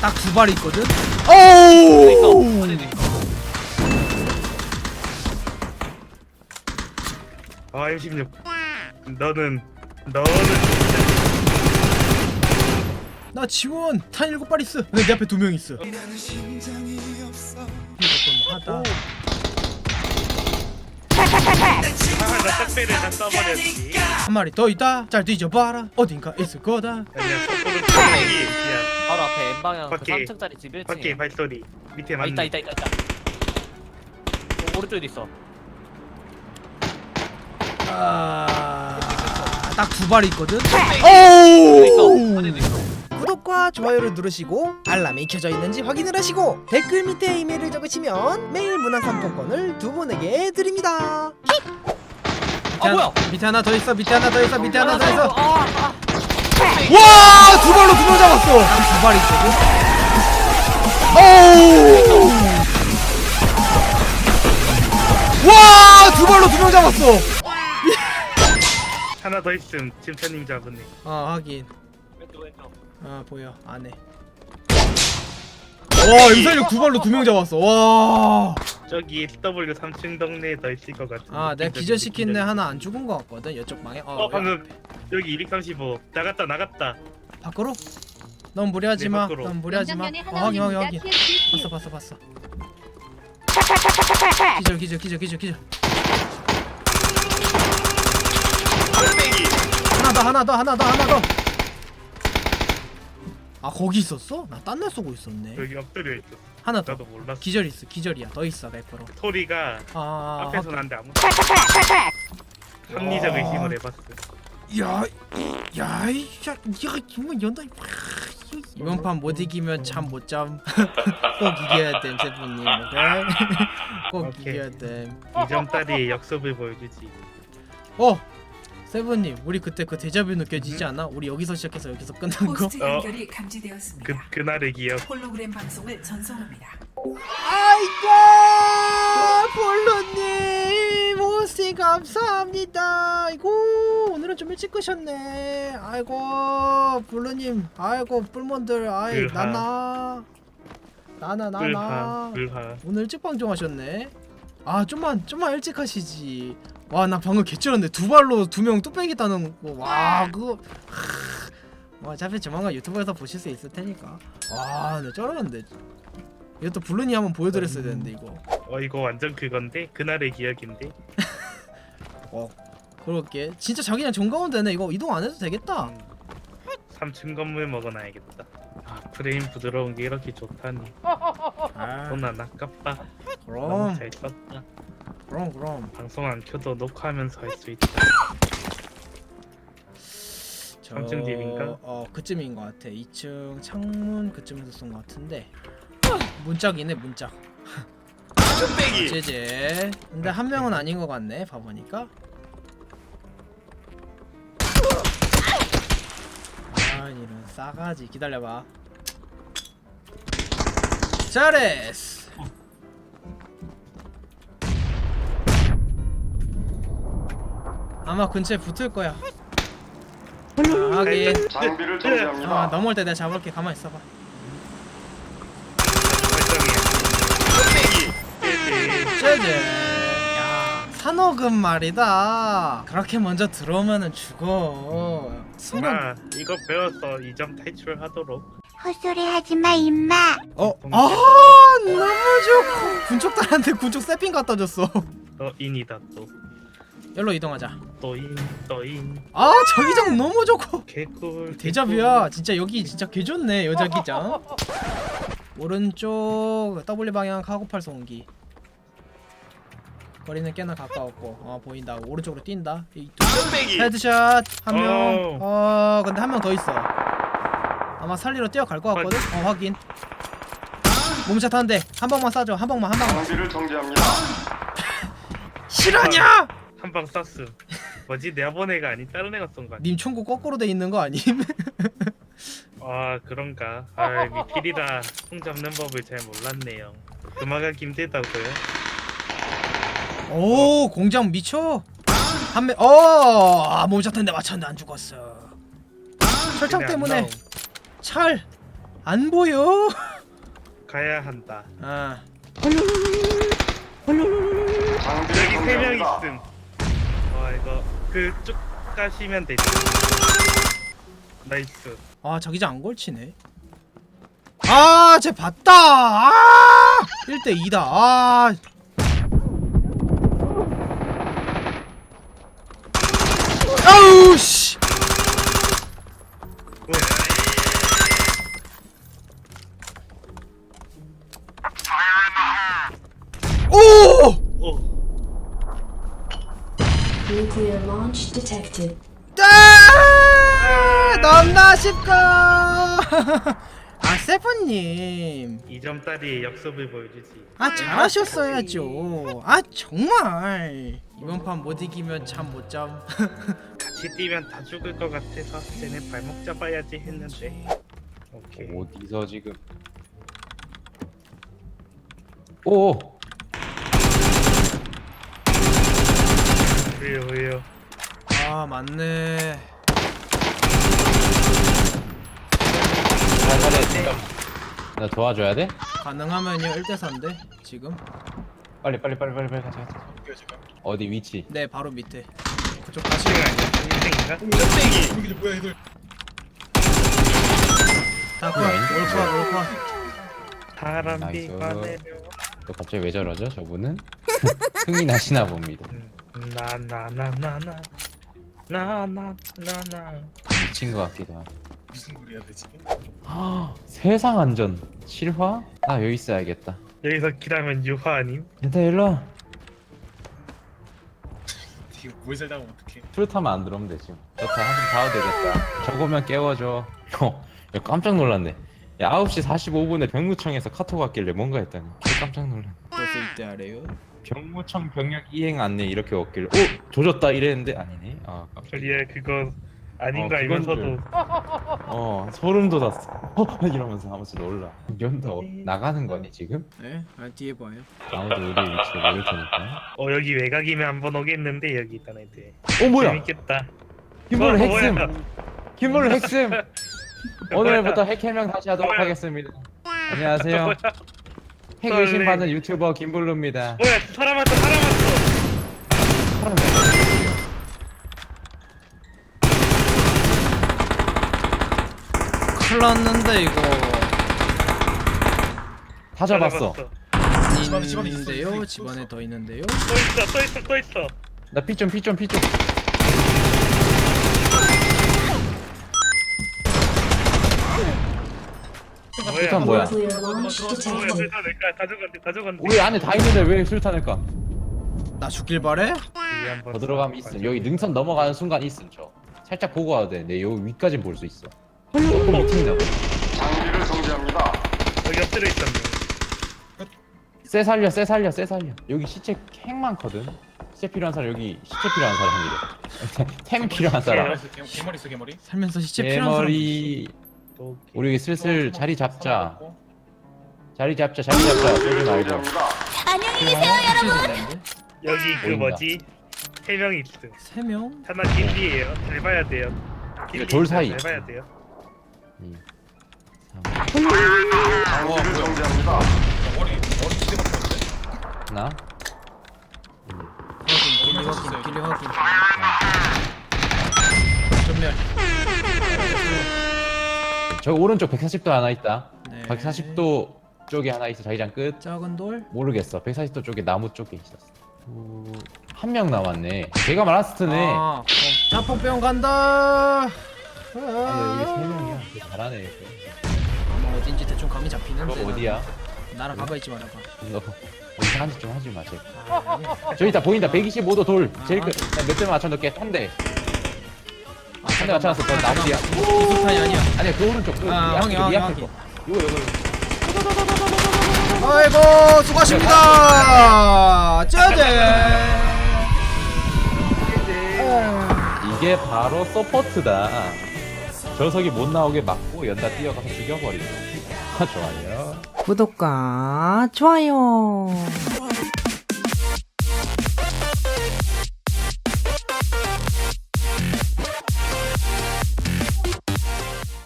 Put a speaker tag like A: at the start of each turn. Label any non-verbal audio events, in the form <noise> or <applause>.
A: 딱 두 발이 있거든. 오!
B: 아 M16 너는 너는
A: 나 지원 탄 일곱 발 있어. 근데 내 앞에 두 명 있어. 이거 좀 하다.
B: 아나 딱배를 다 써버렸지
A: 한 마리 더 있다. 잘 뒤져봐라. 어딘가 있을 거다.
B: 아니야 야
C: 바로 앞에 M 방향 그
B: 밖에.
C: 3층짜리 집 1층.
B: 밖에 발소리 밑에
C: 아
B: 맞네
C: 있다 있다 있다 있다. 오, 오른쪽에도 있어.
A: 아, 딱 두 발이 있거든.
C: 안에도 있어.
A: 오!
C: 안에도 있어.
D: 구독과 좋아요를 누르시고 알람이 켜져 있는지 확인을 하시고 댓글 밑에 이메일을 적으시면 매일 문화상품권을 두 분에게 드립니다.
C: 아 뭐야?
A: 밑에 하나 더 있어. 밑에 하나 더 있어. 밑에 하나 더 있어.
C: 아, 아.
A: 와! 두 발로 두명 잡았어. 두 발이. 오! 와! 두 발로 두 명 잡았어.
B: 하나 더 있음 침차님 잡으네
A: 아, 하긴.
C: 왼쪽 왼쪽.
A: 아, 보여. 안 해. 와, 임살력 두 발로 두 명 잡았어. 와!
B: 저기 W 3층 동네에 더 있을 것 같아
A: 아, 내가 기절시킨 애 하나 안 죽은 거 같거든. 이쪽 방에. 어,
B: 어 방금 여기 235 나갔다 나갔다
A: 밖으로? 넌 무리하지
B: 네,
A: 마.
B: 밖으로.
A: 넌 무리하지 마. 어, 확인, 확인, 확인. 봤어, 봤어, 봤어. 기절, 기절, 기절, 기절, 기절. 하나 더, 하나 더, 하나 더, 하나 더. 아, 거기 있었어? 나 딴 데 쏘고 있었네.
B: 여기 엎드려 있어
A: 하나 더.
B: 나도 몰랐어
A: 기절 있어, 기절이야. 더 있어, 100%.
B: 소리가
A: 아,
B: 앞에서 나는데 아무 합리적 의심을 해봤어
A: 야, 야, 이 야, 야, 이거 연다. 이번 판 못 이기면 잠 못 잠. <laughs> 꼭 이겨야 됨, 세분님. 오케이? <laughs> 꼭
B: 오케이.
A: 이겨야 됨.
B: 이점짜리 역습을 보여주지
A: 어, 세븐님, 우리 그때 그 데자뷰 느껴지지 않아? 우리 여기서 시작해서 여기서 끝난 거.
E: 호스트
B: 어.
E: 연결이 감지되었습니다.
B: 그 그날의 기억
E: 홀로그램 방송을 전송합니다.
A: 아이고, 볼로님, 호스팅 감사합니다. 아이고, 오늘은 좀 일찍 끄셨네. 아이고, 볼로님, 아이고, 뿔몬들, 아이,
B: 으하.
A: 나나, 나나, 나나.
B: 불하 불하
A: 오늘 일찍 방송하셨네. 아, 좀만, 좀만 일찍 하시지. 와, 나 방금 개쩔었네. 두 발로 두 명 뚝배기 따는 거. 와, 그거. 하... 와, 어차피 조만간 유튜브에서 보실 수 있을 테니까. 와, 나 쩔었는데. 이것도 블루니 한번 보여드렸어야 되는데 이거.
B: 어 이거 완전 그건데 그날의 기억인데 <laughs>
A: 어, 그럴게. 진짜 자기랑 정가면 되네. 이거 이동 안 해도 되겠다.
B: 3층 건물 먹어놔야겠다 아 프레임 부드러운 게 이렇게 좋다니
A: 아,
B: 돈 안 아깝다 너무
A: 그럼,
B: 잘 썼다
A: 그럼, 그럼.
B: 방송 안 켜도 녹화하면서 할 수 있다
A: 저...
B: 삼층 집인가?
A: 어, 그쯤인 것 같아. 2층 창문 그쯤에서 쏜 것 같은데. 문짝이네, 문짝. 제제. 근데 한 명은 아닌 것 같네. 봐보니까. 아, 이런 싸가지. 기다려봐. 잘했어. 아마 근처에 붙을 거야. 아, 하긴.
B: 장비를 정지합니다.
A: 아 넘어올 때 내가 잡을게. 가만 있어봐. 쟤쟤 야 산호금 말이다. 그렇게 먼저 들어오면은 죽어. 순간
B: 아 이거 배워서 이점 탈출하도록.
F: 헛소리 하지 마, 임마.
A: 어? 아 너무 좋고. 군촉단한테 군촉 세핑 갖다 줬어.
B: 너 인이다
A: 여 기로 이동하자.
B: 또또인또인.
A: 아 저기장 너무 좋고.
B: 개꿀
A: 대잡이야. 진짜 여기 진짜 개 좋네 여자기장. 오른쪽 W 방향 카고팔 송기. 거리는 꽤나 가까웠고. 어 보인다. 오른쪽으로 뛴다. 이 헤드샷 한명.
B: 오.
A: 어 근데 한 명 더 있어. 아마 살리러 뛰어갈 것 같거든? 어 확인. 몸샷 한대. 한 방만 쏴줘. 한 방만 한 방만.
G: 장비를 정지합니다. <laughs>
A: 실화냐
B: 한 방 쐈음. 뭐지? 내가 본 애가 아닌 다른 애가 쏜 거 아니야?
A: 님 총구 거꾸로 돼 있는 거 아님? <laughs>
B: 아 그런가? 아 미필이라 총 잡는 법을 잘 몰랐네요. 그만하기 힘들다고요?
A: 오 공장 미쳐? 한명 어! 아, 몸샷 한대 맞췄는데 안 죽었어. 철창
B: 근데 안
A: 때문에.
B: 나옴.
A: 철안 보여.
B: 가야 한다.
A: 아.
B: 여기 세명 있음. 와 이거 그 쭉 가시면 되지. 나이스.
A: 아 자기장 안 걸치네 아쟤 봤다 아 1대 2다 아 아우 씨 오!
B: 오.
G: Nuclear launch detected.
A: 아! 넘나 쉽다 <laughs> 아 세븐님
B: 2점짜리 역습을 보여주지.
A: 아 잘하셨어야죠 아 정말 이번 판 못 이기면 잠 못 잠 <laughs>
B: 같이 뛰면 다 죽을 것 같아서 쟤네 발목 잡아야지 했는데. 오케이.
H: 어디서 지금 오
B: 왜요 왜요?
A: 아 맞네
H: 나 도와줘야 돼?
A: 가능하면요 1대4인데 지금
H: 빨리 빨리 빨리 빨리 빨리 가자 가자 어디 위치
A: 네 바로 밑에 그쪽 다시
B: 지금 아니야? 인생인가?
A: 다컷
H: 네.
A: 올컷 올컷
B: 바람비가
H: 나이스.
B: 내려.
H: 또 갑자기 왜 저러죠 저분은? <laughs> 흥이 나시나 봅니다
B: 나나나나나 나나나나.
H: 미친 것 같기도 하고 무슨 소리야 대체? 세상 안전. 실화? 나 여기 있어야겠다.
B: 여기서 길하면 유화 아님?
H: 얘들아 일로 와.
I: 이거 뭘 살다가 어떡해?
H: 프루타면 안 들어오면 되지. 좋다 한숨 자도 되겠다. 저거면 깨워줘. 어, 야, 깜짝 놀랐네. 야 9시 45분에 병무청에서 카톡 왔길래 뭔가 했더니. 개 깜짝 놀랐네.
A: 벌써 이때 하래요
H: 병무청 병력 이행 안내 이렇게 왔길래 어? 조졌다 이랬는데 아니네 아 깜짝이야
B: 저리야 그거 아닌
H: 어,
B: 거
H: 그건
B: 알면서도
H: 어 소름 돋았어 어? <laughs> 이러면서 아무튼 놀라 연도 나가는 거니 지금?
A: 네? 아 뒤에 봐요
H: 아무도 우리 위치를 모를 테니까
B: 어 여기 외곽이면 한번 오겠는데 여기 있던 애들
H: 어 뭐야
B: 재밌겠다 어,
H: 핵슴
B: 뭐야.
H: 김블루 핵슴 오늘부터
B: 뭐야.
H: 핵 해명 다시 하도록
B: 뭐야.
H: 하겠습니다 안녕하세요 핵 의심받는 유튜버 김블루입니다.
B: 뭐야 사람 왔어 사람 왔어
A: 큰일 났는데 이거.
H: 다 잡았어.
I: 집안에, 집안에 있어,
A: 있는데요?
I: 있어.
A: 집안에 더 있는데요?
B: 또 있어 또 있어 또 있어.
H: 나피좀피좀 피 좀 뭐야
B: 뭐야. 술탄 낼까 다 죽었는데 다 죽었는데
H: 우리 안에 다 있는데 왜 술탄을 까?
A: 나 죽길 바래?
H: 더 들어가면 있음. 여기 능선 넘어가는 순간 있음 저. 살짝 보고 와도 돼 내 여기 위까지 볼수 있어. 조금 밑인다고
B: 여기 엎드려 있었네.
H: 쎄 살려 쎄 살려 쎄 살려. 여기 시체 핵 많거든. 시체 필요한 사람 여기 시체 필요한 사람이래 <laughs> 템 필요한 사람.
I: 개- 개머리 있어 개머리.
A: 살면서 시체 필요한 사람
B: 또
H: 우리 슬슬 자리 잡자 자리 잡자 자리 잡자 쏘지 말고
F: 안녕히
A: 계세요
B: 여기 그
H: 보인다.
B: 뭐지 세 명 있음
A: 3명?
B: 하나 길리에요 잘 봐야 돼요 길리
H: 돌 사이.
B: 잘 봐야 돼요
I: 머리 머리
H: 하나
A: 확인 길리 확인 길리 확인 전멸
H: 저 오른쪽 140도 하나 있다.
A: 네.
H: 140도 쪽에 하나 있어. 자기장 끝.
A: 작은 돌?
H: 모르겠어. 140도 쪽에 나무 쪽에 있었어. 한 명 남았네. 걔가 마라스트네.
A: 아, 어, 자폭병 간다!
H: 아 여기 세 명이야. 걔 잘하네 걔.
A: 아마 어딘지 대충 감이 잡히는데
H: 너 어디야?
A: 나랑 가봐 있지 말아봐.
H: 너 이상한 짓 좀 하지 마 제발
A: 아, 아니야.
H: 저기 있다. 보인다 125도 돌. 제일
A: 아.
H: 끝몇 대 맞춰놓게. 한 대
A: 아,
H: 한대 맞춰놨어 그건 나무 뒤야
A: 이수탄이 아니야.
H: 아니야 그 오른쪽 그
A: 아,
H: 이 앞에
A: 확인,
H: 거, 이
A: 확인, 확인.
H: 거 이거 이거.
A: 아이고 수고하십니다. 짜잔.
H: 이게 바로 서포트다. 저석이 못 나오게 막고 연다 뛰어가서 죽여버리는 거. 좋아요.
J: 구독과 좋아요